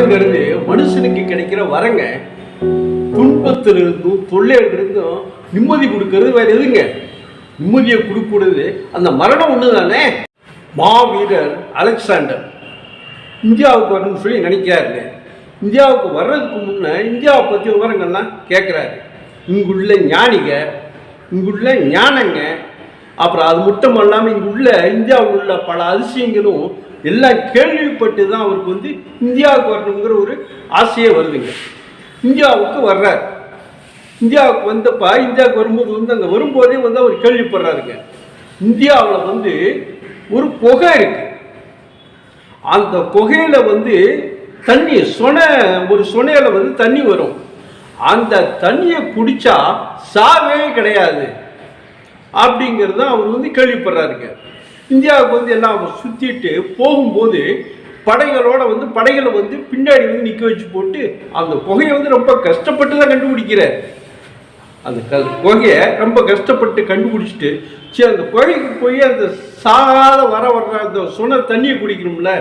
வரங்கிறது மனுஷனுக்கு கிடைக்கிற வரங்க துன்பத்திலிருந்தும் தொல்லையிலிருந்தும் நிம்மதி கொடுக்கறது வேற எதுங்க? நிம்மதியை கொடுக்கூடாது அந்த மரணம் ஒன்று தானே மாவீரர் அலெக்சாண்டர் இந்தியாவுக்கு வரணும்னு சொல்லி நினைக்கிறாரு இந்தியாவுக்கு வர்றதுக்கு முன்னே இந்தியாவை பற்றி விவரங்கள்லாம் கேட்குறாரு இங்குள்ள ஞானிக இங்குள்ள ஞானங்க அப்புறம் அது மட்டும் இல்லாமல் இங்குள்ள இந்தியாவில் உள்ள பல அதிசயங்களும் எல்லாம் கேள்விப்பட்டு தான் அவருக்கு வந்து இந்தியாவுக்கு வரணுங்கிற ஒரு ஆசையே வருதுங்க. இந்தியாவுக்கு வர்றார். இந்தியாவுக்கு வந்தப்ப இந்தியாவுக்கு வரும்போது வந்து அங்கே வரும்போதே வந்து அவர் கேள்விப்படுறாருங்க. இந்தியாவில் வந்து ஒரு புகை இருக்கு. அந்த புகையில் வந்து தண்ணி சொன ஒரு சொனையில் வந்து தண்ணி வரும். அந்த தண்ணியை குடிச்சா சாவே கிடையாது. அப்படிங்கிறது தான் அவர் வந்து கேள்விப்படுறாருங்க. இந்தியாவுக்கு வந்து எல்லாம் சுற்றிட்டு போகும்போது படைகளோட வந்து படைகளை வந்து பின்னாடி வந்து நிற்க வச்சு போட்டு அந்த குகையை வந்து ரொம்ப கஷ்டப்பட்டு தான் கண்டுபிடிக்கிறார். அந்த க குகையை ரொம்ப கஷ்டப்பட்டு கண்டுபிடிச்சிட்டு சரி அந்த குகைக்கு போய் அந்த சாகாத வர வர்ற அந்த சுன தண்ணியை குடிக்கணும்ல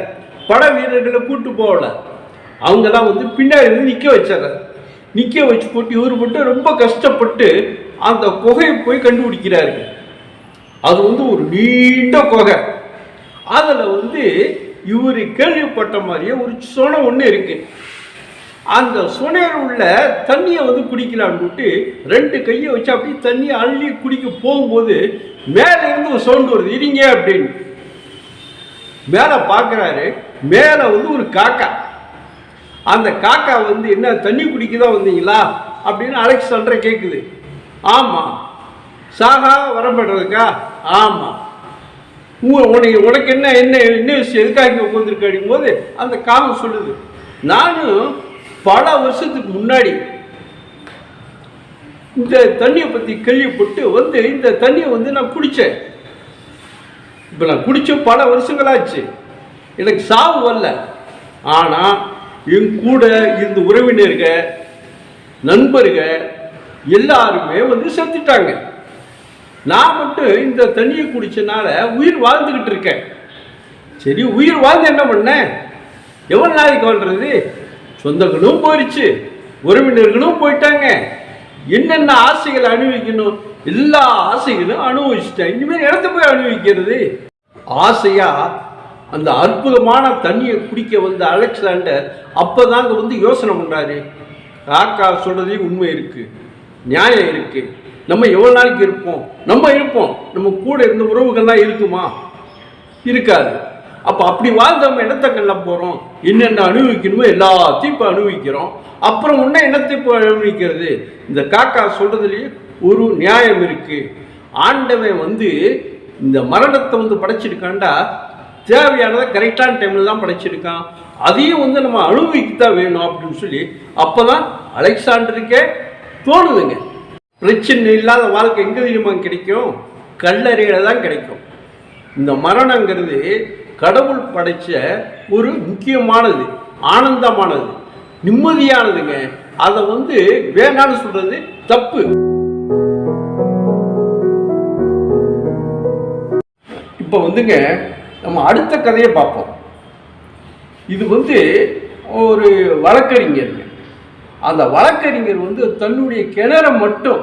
பட வீரர்களை கூட்டு போகல. அவங்கெல்லாம் வந்து பின்னாடி வந்து நிற்க வச்சாங்க. நிற்க வச்சு போட்டு இவர் மட்டும் ரொம்ப கஷ்டப்பட்டு அந்த குகையை போய் கண்டுபிடிக்கிறாரு. அது வந்து ஒரு நீண்ட குகை. அதில் வந்து இவர் கேள்விப்பட்ட மாதிரியே ஒரு சுனை ஒன்று இருக்குது அந்த சுனையில் உள்ள தண்ணியை வந்து குடிக்கலான்னு ரெண்டு கையை வச்சு அப்படியே தண்ணியை அள்ளி குடிக்க போகும்போது மேலே இருந்து ஒரு சவுண்ட் வருது இருங்க அப்படின்னு. மேலே பார்க்குறாரு மேலே வந்து ஒரு காக்கா. அந்த காக்கா வந்து என்ன தண்ணி குடிக்க தான் வந்தீங்களா? அப்படின்னு அலெக்சாண்டரை கேட்குது ஆமாம் சாகா வரப்படுறதுக்கா ஆமாம் உனக்கு உனக்கு என்ன என்ன என்ன விஷயம் எதுக்காக உட்காந்துருக்கு அப்படிங்கும்போது அந்த காகம் சொல்லுது. நானும் பல வருஷத்துக்கு முன்னாடி இந்த தண்ணியை பற்றி கேள்விப்பட்டு வந்து இந்த தண்ணியை வந்து நான் குடித்தேன் இப்போ நான் குடித்த பல வருஷங்களாச்சு. எனக்கு சாவு வரல. ஆனால் என் கூட இருந்த உறவினர்கள் நண்பர்கள் எல்லாருமே வந்து செத்துட்டாங்க. நான் மட்டும் இந்த தண்ணியை குடிச்சனால உயிர் வாழ்ந்துக்கிட்டு இருக்கேன். சரி உயிர் வாழ்ந்து என்ன பண்ணேன் எவ்வளோ நாளைக்கு வாழ்றது? சொந்தங்களும் போயிடுச்சு உறவினர்களும் போயிட்டாங்க. என்னென்ன ஆசைகளை அனுபவிக்கணும்? எல்லா ஆசைகளும் அனுபவிச்சிட்டேன். இனிமேல் இடத்த போய் அனுபவிக்கிறது? ஆசையா? அந்த அற்புதமான தண்ணியை குடிக்க வந்த அலெக்சாண்டர் அப்போதாங்க வந்து யோசனை பண்ணுறாரு காக்கா சொல்கிறதே உண்மை இருக்குது நியாயம் இருக்குது நம்ம எவ்வளோ நாளைக்கு இருப்போம்? நம்ம இருப்போம். நம்ம கூட இருந்த உறவுகள்லாம் இருக்குமா? இருக்காது. அப்போ அப்படி வாழ்ந்தவங்க இடத்தங்கள்லாம் போகிறோம் என்னென்ன அனுபவிக்கணுமோ எல்லாத்தையும் இப்போ அனுபவிக்கிறோம். அப்புறம் இன்னும் என்னத்தை இப்போ அனுபவிக்கிறது? இந்த காக்கா சொல்கிறதுலேயே ஒரு நியாயம் இருக்குது ஆண்டவன் வந்து இந்த மரணத்தை வந்து படைச்சிருக்காண்டா தேவையானதை கரெக்டான டைமில் தான் படைச்சிருக்கான். அதையும் வந்து நம்ம அனுபவிக்க தான் வேணும் அப்படின்னு சொல்லி அப்போ தான் அலெக்சாண்டருக்கே தோணுதுங்க. பிரச்சனை இல்லாத வாழ்க்கை எங்கே தெரியுமா கிடைக்கும்? கல்லறையில் தான் கிடைக்கும். இந்த மரணங்கிறது கடவுள் படைச்ச ஒரு முக்கியமானது ஆனந்தமானது நிம்மதியானதுங்க. அதை வந்து வேணான்னு சொல்கிறது தப்பு. இப்போ வந்துங்க நம்ம அடுத்த கதையை பார்ப்போம். இது வந்து ஒரு வழக்கறிஞருங்க. அந்த வழக்கறிஞர் வந்து தன்னுடைய கிணறை மட்டும்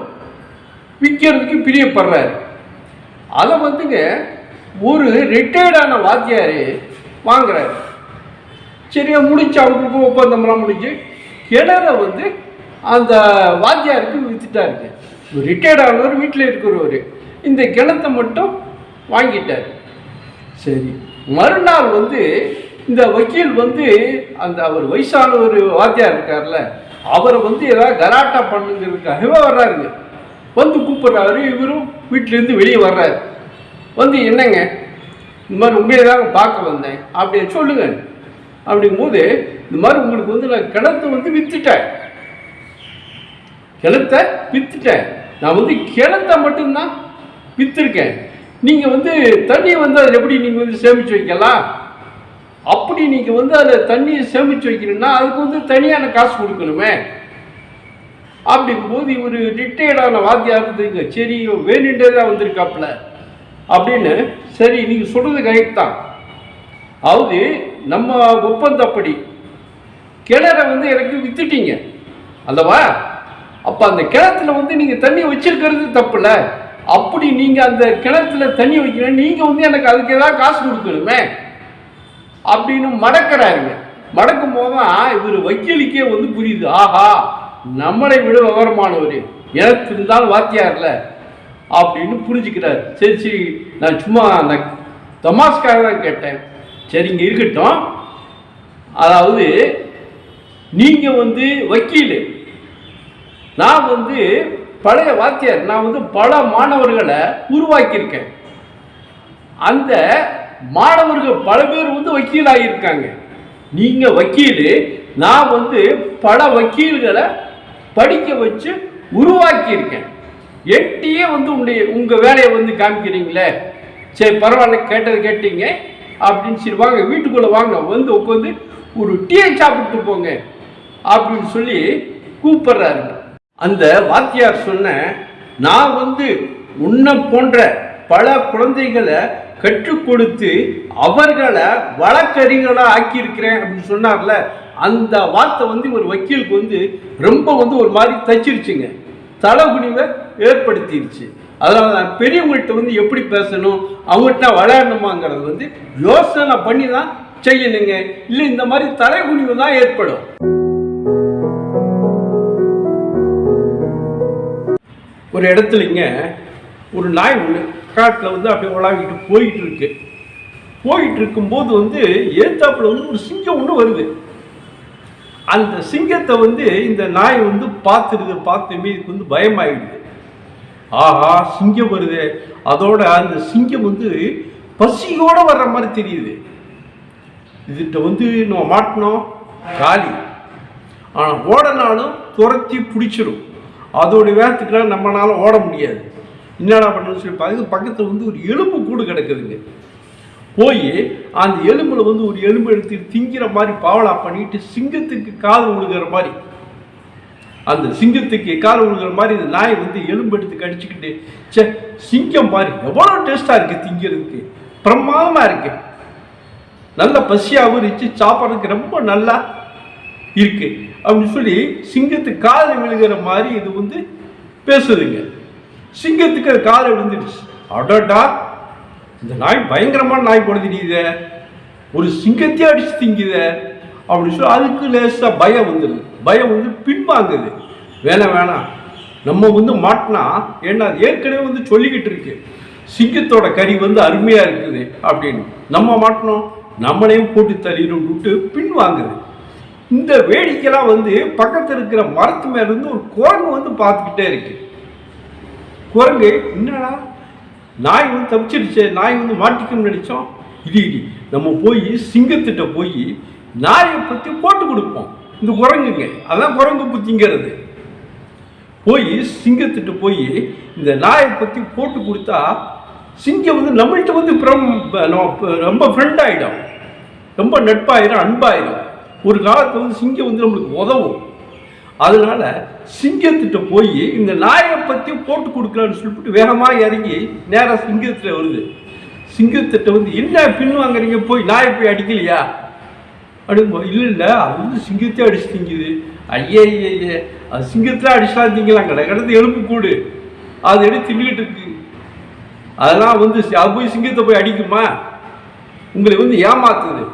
விற்கிறதுக்கு பிரியப்படுறாரு. அதை வந்துங்க ஒரு ரிட்டையர்டான வாத்தியார் வாங்குறாரு. சரியா முடிச்சு அவங்களுக்கு ஒப்பந்தம்லாம் முடிஞ்சு கிணற வந்து அந்த வாத்தியாருக்கு விற்றுட்டாருங்க ரிட்டையர்டானவர் வீட்டில் இருக்கிறவர். இந்த கிணத்தை மட்டும் வாங்கிட்டார். சரி மறுநாள் வந்து இந்த வக்கீல் வந்து அந்த அவர் வயசான ஒரு வாத்தியார் இருக்கார்ல அவரை வந்து ஏதாவது கலாட்டா பண்ணுங்கிறதுக்காகவே வர்றாருங்க வந்து கூப்பிட்றாரு. இவரும் வீட்டிலேருந்து வெளியே வர்றாரு. வந்து என்னங்க? இந்த மாதிரி உங்களே தாங்க பார்க்க வந்தேன். அப்படி சொல்லுங்க. அப்படிங்கும்போது இந்த மாதிரி உங்களுக்கு வந்து நான் கிணத்தை வந்து வித்துட்டேன். கிணத்தை வித்துட்டேன். நான் வந்து கிணத்தை மட்டும்தான் வித்திருக்கேன். நீங்கள் வந்து தண்ணியை வந்து அதில் எப்படி நீங்கள் வந்து சேமித்து வைக்கலாம்? அப்படி நீங்கள் வந்து அதில் தண்ணியை சேமித்து வைக்கணும்னா அதுக்கு வந்து தனியான காசு கொடுக்கணுமே. அப்படிங்கும்போது இவர் ரிட்டையர்டான வாத்தியார் இருந்ததுங்க சரி இவன் வேணுன்றே தான் வந்திருக்காப்புல. அப்படின்னு சரி நீங்கள் சொல்கிறது கரெக்ட் தான். அதாவது நம்ம ஒப்பந்தப்படி கிணற வந்து எனக்கு வித்துட்டீங்க. அல்லவா? அப்போ அந்த கிணத்துல வந்து நீங்கள் தண்ணி வச்சிருக்கிறது தப்புல. அப்படி நீங்கள் அந்த கிணத்துல தண்ணி வைக்கணும் நீங்கள் வந்து எனக்கு அதுக்கு ஏதாவது காசு கொடுக்கணுமே. அப்படின்னு மடக்கிறாருங்க. மடக்கும் போதுதான் இவர் வக்கீலுக்கே வந்து புரியுது. ஆஹா நம்மளை விட விவரமானவர். எனக்கு இருந்தாலும் வாத்தியார்ல அப்படின்னு புரிஞ்சுக்கிறார். சரி சரி நான் சும்மா அந்த தமாஸ்காக தான் கேட்டேன். சரிங்க இருக்கட்டும். அதாவது நீங்கள் வந்து வக்கீல். நான் வந்து பழைய வாத்தியார். நான் வந்து பல மாணவர்களை உருவாக்கியிருக்கேன். அந்த மாணவர்கள் பல பேர் வந்து வக்கீலாக இருக்காங்க நீங்கள் வக்கீல் நான் வந்து பல வக்கீல்களை படிக்க வச்சு உருவாக்கியிருக்கேன். எட்டியே வந்து உடைய உங்கள் வேலையை வந்து காமிக்கிறீங்களே. சரி பரவாயில்ல கேட்டது கேட்டீங்க அப்படின்னு சரி வாங்க வீட்டுக்குள்ளே வாங்க வந்து உட்காந்து ஒரு டீயை சாப்பிட்டு போங்க அப்படின்னு சொல்லி கூப்பிடுறாருங்க அந்த வாத்தியார் சொன்ன நான் வந்து உன்னை போன்ற பல குழந்தைகளை கற்றுக் கொடுத்து அவர்களை வழக்கறிஞர்களா ஆக்கியிருக்கிறேன் அப்படின்னு சொன்னார்ல அந்த வார்த்தை வந்து ஒரு வக்கீலுக்கு வந்து ரொம்ப வந்து ஒரு மாதிரி தச்சிருச்சுங்க. தலைகுனிவை ஏற்படுத்திருச்சு. அதனால நான் பெரியவங்கள்ட்ட வந்து எப்படி பேசணும் அவங்கள்ட்ட விளையாடணுமாங்கிறது வந்து யோசனை பண்ணி தான் செய்யணுங்க. இல்லை இந்த மாதிரி தலைகுனிவு தான் ஏற்படும். ஒரு இடத்துலங்க ஒரு நாய் ஒன்று காட்டில் வந்து அப்படியே உலாவிட்டு போயிட்டு இருக்கு போயிட்டு இருக்கும்போது வந்து ஏத்தாப்புல வந்து ஒரு சிங்கம் ஒன்று வருது. அந்த சிங்கத்தை வந்து இந்த நாய் வந்து பார்த்துருது பார்த்துமே இதுக்கு வந்து பயமாயிடுது. ஆஹா சிங்கம் வருது. அதோட அந்த சிங்கம் வந்து பசியோட வர்ற மாதிரி தெரியுது. இதுகிட்ட வந்து நம்ம மாட்டினோம். காலி. ஆனால் ஓடனாலும் துரத்தி பிடிச்சிரும். அதோட வேகத்துக்கெல்லாம் நம்மளால ஓட முடியாது. என்னடா பண்ணணும்னு சொல்லி பார்த்து பக்கத்தில் வந்து ஒரு எலும்பு கூடு கிடக்குதுங்க. போய் அந்த எலும்பில் வந்து ஒரு எலும்பு எடுத்து திங்கிற மாதிரி பாவலா பண்ணிட்டு சிங்கத்துக்கு காது விழுகிற மாதிரி. அந்த சிங்கத்துக்கு காது விழுகிற மாதிரி இந்த நாய் வந்து எலும்பு எடுத்து கடிச்சுக்கிட்டு சே சிங்கம் மாதிரி எவ்வளோ டேஸ்டாக இருக்குது திங்கிறதுக்கு. பிரமாதமாக இருக்கு. நல்ல பசியாகவும் இருந்துச்சு சாப்பிட்றதுக்கு ரொம்ப நல்லா இருக்கு. அப்படின்னு சொல்லி சிங்கத்துக்கு காலில் விழுகிற மாதிரி இது வந்து பேசுதுங்க. சிங்கத்துக்கு அது காலை விழுந்துடுச்சு. அடடா இந்த நாய் பயங்கரமான நாய் போட தெரியுதே. ஒரு சிங்கத்தையே அடிச்சு திங்குதே. அப்படின்னு சொல்லி அதுக்கு லேசாக பயம் வந்துடுது பயம் வந்து பின்வாங்குது. வேணாம் வேணாம். நம்ம வந்து மாட்டினா ஏன்னா அது ஏற்கனவே வந்து சொல்லிக்கிட்டு இருக்கு. சிங்கத்தோட கறி வந்து அருமையாக இருக்குது அப்படின்னு. நம்ம மாட்டினோம். நம்மளையும் போட்டு தள்ளிடும் விட்டு பின்வாங்குது. இந்த வேடிக்கைலாம் வந்து பக்கத்தில் இருக்கிற மரத்து மேலேருந்து ஒரு குரங்கு வந்து பார்த்துக்கிட்டே இருக்குது குரங்கு என்னடா? நாய் வந்து தப்பிச்சிருச்சு நாய் வந்து மாட்டிக்கணும்னு நினைச்சோம். இது இடி நம்ம போய் சிங்கத்திட்ட போய் நாயை பற்றி போட்டு கொடுப்போம். இந்த குரங்குங்க அதான் குரங்கு புத்திங்கிறது. போய் சிங்கத்திட்ட போய் இந்த நாயை பற்றி போட்டு கொடுத்தா சிங்கம் வந்து நம்மள்கிட்ட வந்து நம்ம ரொம்ப ஃப்ரெண்ட் ஆகிடும் ரொம்ப நட்பாயிரும் அன்பாயிரும். ஒரு காலத்தில் வந்து சிங்கம் வந்து நம்மளுக்கு உதவும். அதனால சிங்கத்திட்ட போய் இந்த நாயை பற்றி போட்டு கொடுக்கலான்னு சொல்லிட்டு வேகமாக இறங்கி நேராக சிங்கத்தில் வருது. சிங்கத்திட்ட வந்து என்ன பின் வாங்குறீங்க? போய் நாயை போய் அடிக்கலையா? அப்படிங்க இல்லை இல்லை அது வந்து சிங்கத்தையே அடிச்சு திங்குது. ஐயே ஐயே அது சிங்கத்தில் அடிச்சா திங்கலாம் கடை கடந்து எலும்பு கூடு. அது எடுத்து தின்னுக்கிட்டு இருக்கு. அதெல்லாம் வந்து அது போய் சிங்கத்தை போய் அடிக்குமா? உங்களை வந்து ஏமாத்துது.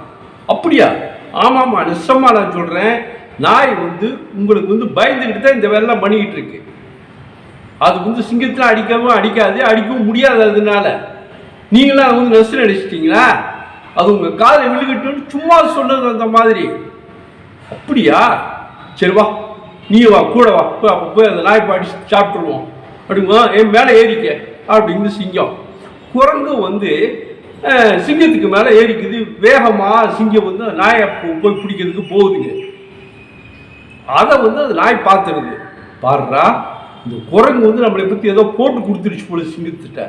அப்படியா? ஆமாம்மா நிச்சயமா நான் சொல்கிறேன் நாய் வந்து உங்களுக்கு வந்து பயந்துக்கிட்டு தான் இந்த வேலைலாம் பண்ணிக்கிட்டு இருக்கு. அது வந்து சிங்கத்தில் அடிக்கவும் அடிக்காது அடிக்கவும் முடியாது அதனால. நீங்களாம் அது வந்து நெசன் அடிச்சிட்டிங்களா? அது உங்கள் காலை விழுகட்டும்னு சும்மா சொன்னது அந்த மாதிரி. அப்படியா? சரி வா நீ வா கூட வா. போய் அப்போ போய் அந்த நாய் அடிச்சு சாப்பிட்ருவோம் அப்படிமா என் மேலே ஏறிக்க அப்படின்னு சிங்கம். குரங்கு வந்து சிங்கத்துக்கு மேலே ஏறிக்குது. வேகமாக சிங்கம் வந்து அந்த நாயை போய் பிடிக்கிறதுக்கு போகுதுங்க. அதை வந்து அது நாய் பார்த்துருது பாடுறா இந்த குரங்கு வந்து நம்மளை பற்றி ஏதோ போட்டு கொடுத்துருச்சு போல சிங்கத்திட்ட.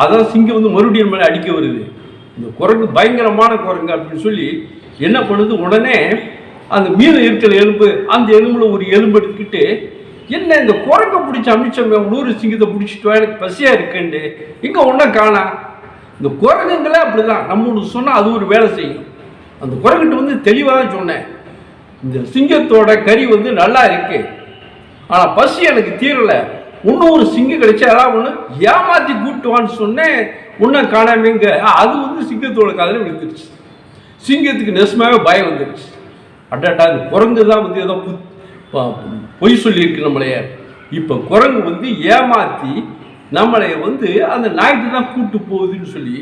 அதான் சிங்கம் வந்து மறுபடியும் மேலே அடிக்க வருது. இந்த குரங்கு பயங்கரமான குரங்கு அப்படின்னு சொல்லி என்ன பண்ணுது? உடனே அந்த மீன் இருக்கிற எலும்பு அந்த எலும்புல ஒரு எலும்பு எடுத்துக்கிட்டு என்ன இந்த குரங்கை பிடிச்சி அமிச்சமே நூறு சிங்கத்தை பிடிச்சிட்டு வா, எனக்கு பசியாக இருக்குண்டு இங்கே ஒன்றும் காணா. இந்த குரங்குங்களே அப்படிதான். நம்ம ஒன்று சொன்னால் அது ஒரு வேலை செய்யும். அந்த குரங்கிட்ட வந்து தெளிவாக தான் சொன்னேன். இந்த சிங்கத்தோட கறி வந்து நல்லா இருக்கு. ஆனால் பசி எனக்கு தீரல. இன்னும் ஒரு சிங்கம் கிடைச்சா அதான் ஒன்று ஏமாத்தி கூட்டுவான்னு சொன்னேன். இன்னும் காணாமங்க அது வந்து சிங்கத்தோட காதில் விழுந்துருச்சு. சிங்கத்துக்கு நெசமாகவே பயம் வந்துருச்சு. அட்டாட்டா அது குரங்கு தான் வந்து ஏதோ பொய் சொல்லியிருக்கு நம்மளைய. இப்போ குரங்கு வந்து ஏமாற்றி நம்மளை வந்து அந்த நாய்க்கு தான் கூட்டு போகுதுன்னு சொல்லி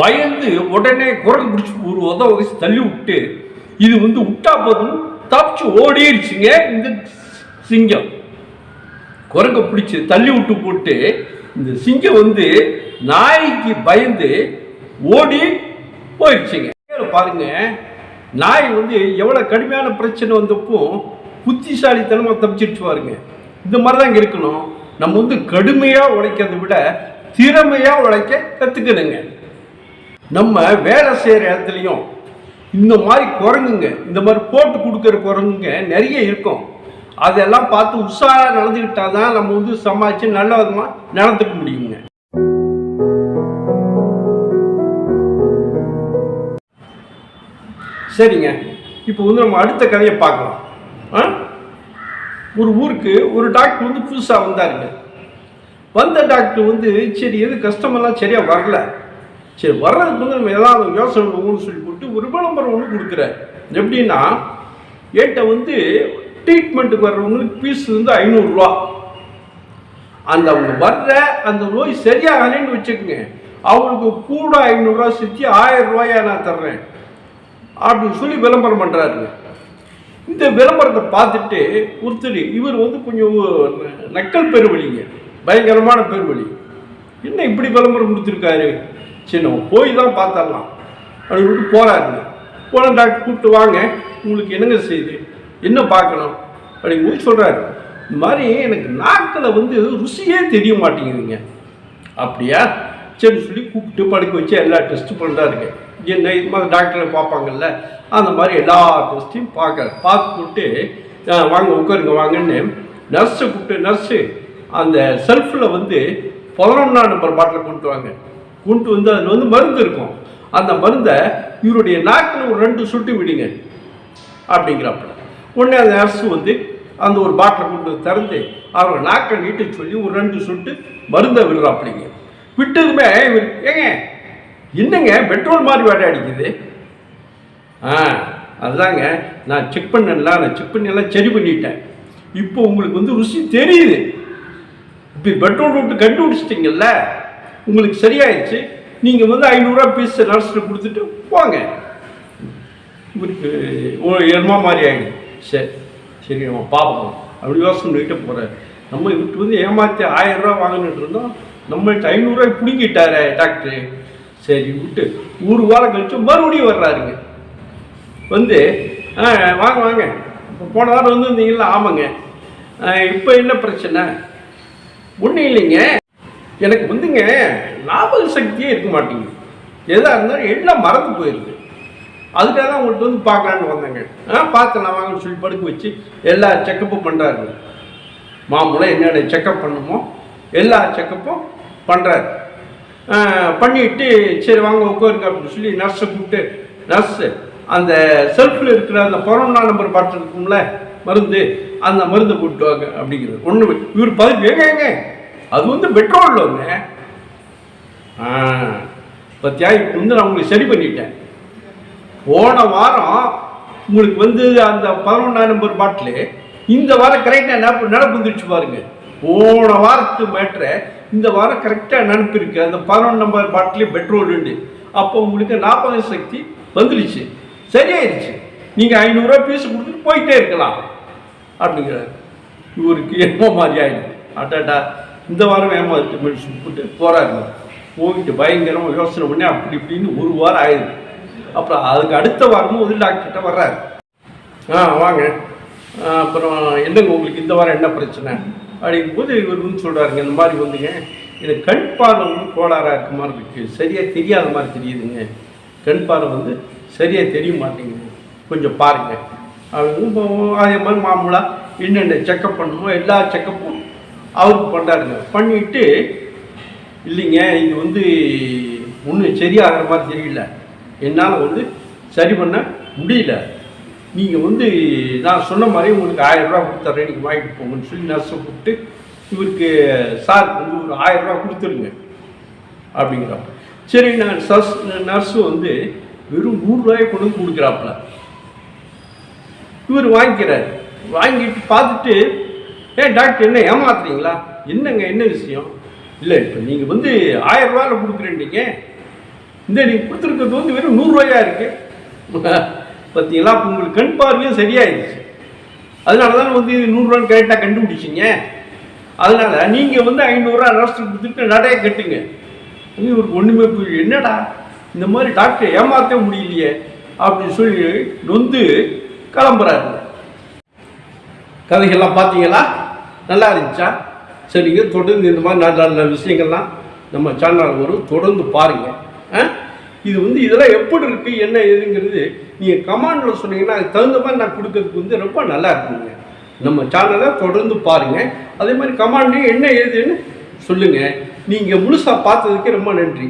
பயந்து உடனே குரங்கு பிடிச்சி ஒரு உத வகை தள்ளி விட்டு இது வந்து விட்டா போதும் தப்பிச்சு ஓடிடுச்சுங்க இந்த சிங்கம். குரங்க பிடிச்சி தள்ளி விட்டு போட்டு இந்த சிங்கம் வந்து நாய்க்கு பயந்து ஓடி போயிடுச்சுங்க. பாருங்க நாய் வந்து எவ்வளோ கடுமையான பிரச்சனை வந்தப்போ புத்திசாலித்தனமாக தப்பிச்சிடுச்சு பாருங்க. இந்த மாதிரி தான் இருக்கணும். நம்ம வந்து கடுமையாக உழைக்கிறத விட திறமையாக உழைக்க கற்றுக்கணுங்க நம்ம வேலை செய்கிற இடத்துலையும் இந்த மாதிரி குரங்குங்க இந்த மாதிரி போட்டு கொடுக்குற குரங்குங்க நிறைய இருக்கும். அதெல்லாம் பார்த்து உற்சாக நடந்துக்கிட்டால் தான் நம்ம வந்து சமாளித்து நல்ல விதமாக நடந்துக்க முடியுங்க. சரிங்க. இப்போ வந்து நம்ம அடுத்த கதையை பார்க்கலாம். ஆ? ஒரு ஊருக்கு ஒரு டாக்டர் வந்து புதுசாக வந்தாருங்க. வந்த டாக்டர் வந்து சரி எது கஸ்டமர்லாம் சரியாக வரல. சரி வர்றதுக்கு வந்து நம்ம ஏதாவது யோசனை பண்ணுவோம்னு சொல்லி போட்டு ஒரு விளம்பரம் ஒன்று கொடுக்குறாரு எப்படின்னா ஏட்ட வந்து ட்ரீட்மெண்ட்டுக்கு வர்றவங்களுக்கு ஃபீஸ் வந்து ஐநூறுரூவா அந்த அவங்க வர்ற அந்த நோய் சரியாகலைன்னு வச்சுக்கோங்க. அவங்களுக்கு கூட ஐநூறுரூவா சேர்த்து ஆயிரம் ரூபாயா நான் தர்றேன். அப்படின்னு சொல்லி விளம்பரம் பண்ணுறாருங்க இந்த விளம்பரத்தை பார்த்துட்டு ஒருத்தர் இவர் வந்து கொஞ்சம் நக்கல் பெருவழிங்க பயங்கரமான பெருவழி. என்ன இப்படி விளம்பரம் கொடுத்துருக்காரு? சரி நம்ம போய் தான் பார்த்துடலாம். அப்படின்னு விட்டு போகிறாருங்க போன டாக்டர் கூப்பிட்டு வாங்க. உங்களுக்கு என்னங்க செய்யுது என்ன பார்க்கணும் அப்படின்னு சொல்லி சொல்கிறாரு இந்த மாதிரி எனக்கு நாக்கில் வந்து ருசியே தெரிய மாட்டேங்குதுங்க. அப்படியா? சரி சொல்லி கூப்பிட்டு படுக்க வச்சு எல்லா டெஸ்ட்டும் பண்ணுறாருங்க என்ன இது மாதிரி டாக்டரை பார்ப்பாங்கல்ல? அந்த மாதிரி எல்லா டெஸ்ட்டையும் பார்க்க பார்த்துட்டு வாங்க உட்காருங்க வாங்கன்னு நர்ஸை கூப்பிட்டு நர்ஸு அந்த செல்ஃபில் வந்து பதினொன்றாம் நம்பர் பாட்டில் கொண்டு வாங்க. கொண்டு வந்து அதில் வந்து மருந்து இருக்கும். அந்த மருந்தை இவருடைய நாக்கில் ஒரு ரெண்டு சுட்டு விடுங்க அப்படிங்கிறப்ப உடனே அந்த அரசு வந்து அந்த ஒரு பாட்டில் கொண்டு திறந்து அவரோட நாக்கை நீட்டு சொல்லி ஒரு ரெண்டு சுட்டு மருந்தை விடுறாப்பிடிங்க விட்டதுமே இவர் ஏங்க என்னங்க பெட்ரோல் மாதிரி வேட்டை அடிக்குது? ஆ அதுதாங்க நான் செக் பண்ணல நான் செக் பண்ணலாம் சரி பண்ணிட்டேன். இப்போ உங்களுக்கு வந்து ருசி தெரியுது. இப்போ பெட்ரோல் விட்டு கண்டுபிடிச்சிட்டிங்கல்ல? உங்களுக்கு சரியாயிடுச்சு நீங்கள் வந்து ஐநூறுரூவா பீஸ் நர்ஸ்ட்டு கொடுத்துட்டு போங்க. இவருக்கு ஒரு மாதிரி ஆகிடுது சரி சரி நம்ம பார்ப்போம். அப்படி யோசனை பண்ணிட்டு போகிறார் நம்ம இவர்கிட்ட வந்து ஏமாற்றி ஆயிரரூவா ரூபா வாங்கிட்டு இருந்தோம். நம்மள்ட்ட ஐநூறுரூவா பிடுங்கிட்டாரே டாக்டரு சரி விட்டு ஒரு வாரம் கழிச்சு மறுபடியும் வர்றாருங்க. வந்து ஆ வாங்க வாங்க. இப்போ போன வாரம் வந்து இருந்தீங்களா ஆமாங்க. இப்போ என்ன பிரச்சனை? ஒன்றும் இல்லைங்க. எனக்கு வந்துங்க ஞாபக சக்தியே இருக்க மாட்டேங்குது. எதாக இருந்தாலும் எல்லாம் மறந்து போயிருக்கு அதுக்காக தான் உங்கள்கிட்ட வந்து பார்க்கலான்னு வந்தேங்க. ஆ பார்க்கலாம் வாங்கன்னு சொல்லி படுக்க வச்சு எல்லா செக்கப்பும் பண்ணுறாரு மாமூலம் என்னென்ன செக்கப் பண்ணுமோ எல்லா செக்கப்பும் பண்ணுறாரு பண்ணிட்டு சரி வாங்க உட்காருங்க அப்படின்னு சொல்லி நர்ஸை கூப்பிட்டு நர்ஸு அந்த செல்ஃபில் இருக்கிற அந்த கொரோனா நம்பர் பாட்டு இருக்கும்ல மருந்து அந்த மருந்தை கூப்பிட்டு வாங்க அப்படிங்கிறது. ஒன்று இவர் பதிவு ஏங்க ஏங்க? அது வந்து பெட்ரோல் லோங்க பத்தியா? இப்போ வந்து நான் உங்களுக்கு சரி பண்ணிட்டேன். போன வாரம் உங்களுக்கு வந்து அந்த பதினொன்றாம் நம்பர் பாட்டில் இந்த வாரம் கரெக்டாக நடப்பு நடப்பு வந்துருச்சு பாருங்க. போன வாரத்து மேட்ரை இந்த வாரம் கரெக்டாக நினப்பு இருக்குது அந்த பதினொன்று நம்பர் பாட்டிலே பெட்ரோல் உண்டு அப்போ உங்களுக்கு நாற்பது சக்தி வந்துருச்சு. சரியாயிருச்சு. நீங்கள் ஐநூறுரூவா பீஸ் கொடுத்துட்டு போயிட்டே இருக்கலாம். அப்படிங்கிறார். இவருக்கு என்ன மாதிரி ஆயிடுது. அட்டாட்டா இந்த வாரம் ஏமாத்து மெடிசன் போட்டு போகிறாரு போயிட்டு பயங்கரமாக யோசனை பண்ணி அப்படி இப்படின்னு ஒரு வாரம் ஆயிடுது அப்புறம் அதுக்கு அடுத்த வாரமும் ஒரு டாக்டர்கிட்ட வர்றாரு. ஆ வாங்க. அப்புறம் என்னங்க உங்களுக்கு இந்த வாரம் என்ன பிரச்சனை? அப்படிங்கும்போது இவர் வந்து சொல்கிறாருங்க இந்த மாதிரி வந்துங்க எனக்கு கண் பார்வை வந்து கோளாறாக இருக்க மாதிரி இருக்குது சரியாக தெரியாத மாதிரி தெரியுதுங்க. கண் பார்வை வந்து சரியாக தெரிய மாட்டேங்குது. கொஞ்சம் பாருங்கள் அப்படின்னு இப்போ அதே மாதிரி மாமூலாக என்னென்ன செக்கப் பண்ணணுமோ எல்லா செக்கப்பும் அவருக்கு பண்ணுறாருங்க பண்ணிட்டு இல்லைங்க இது வந்து ஒன்றும் சரியாகிற மாதிரி தெரியல. என்னால் வந்து சரி பண்ண முடியல. நீங்கள் வந்து நான் சொன்ன மாதிரி உங்களுக்கு ஆயிரரூபா கொடுத்துட்றேன் நீங்கள் வாங்கிட்டு போங்கன்னு சொல்லி நர்ஸை கூப்பிட்டு இவருக்கு சார் வந்து ஒரு ஆயிரரூபா கொடுத்துருங்க. அப்படிங்கிறாப்ப சரி நான் சர்ஸ் நர்ஸு வந்து வெறும் நூறுரூவாயை கொண்டு வந்து கொடுக்குறாப்புல. இவர் வாங்கிக்கிறார். வாங்கிட்டு பார்த்துட்டு ஏன் டாக்டர் என்ன ஏமாத்துறீங்களா? என்னங்க என்ன விஷயம்? இல்லை இப்போ நீங்கள் வந்து ஆயிரம் ரூபாயில் கொடுக்குறீங்க இந்த நீங்கள் கொடுத்துருக்கிறது வந்து வெறும் நூறுரூவாயா இருக்கு? பார்த்தீங்களா அப்போ உங்களுக்கு கண் பார்வையும் சரியாயிடுச்சு. அதனால தான் வந்து இது நூறுரூவான்னு கரெக்டாக கண்டுபிடிச்சிங்க. அதனால நீங்கள் வந்து ஐநூறுரூவா நர்ஸுக்கு கொடுத்துட்டு நடைய கட்டுங்க. இவருக்கு ஒன்றுமே புரியல. என்னடா? இந்த மாதிரி டாக்டர் ஏமாற்ற முடியலையே அப்படின்னு சொல்லி நொந்து கிளம்புறாரு. கதைகள்லாம் பார்த்தீங்களா நல்லா இருந்துச்சா? சரிங்க தொடர்ந்து இந்த மாதிரி நல்ல நல்ல விஷயங்கள்லாம் நம்ம சேனல் வரும். தொடர்ந்து பாருங்கள் ஆ? இது வந்து இதெல்லாம் எப்படி இருக்குது என்ன ஏதுங்கிறது நீங்கள் கமாண்டில் சொன்னீங்கன்னா அதுக்கு தகுந்த மாதிரி நான் கொடுக்கறதுக்கு வந்து ரொம்ப நல்லா இருக்குங்க. நம்ம சேனலை தொடர்ந்து பாருங்கள் அதே மாதிரி கமாண்ட்லேயும் என்ன ஏதுன்னு சொல்லுங்கள் நீங்கள் முழுசாக பார்த்ததுக்கு ரொம்ப நன்றி.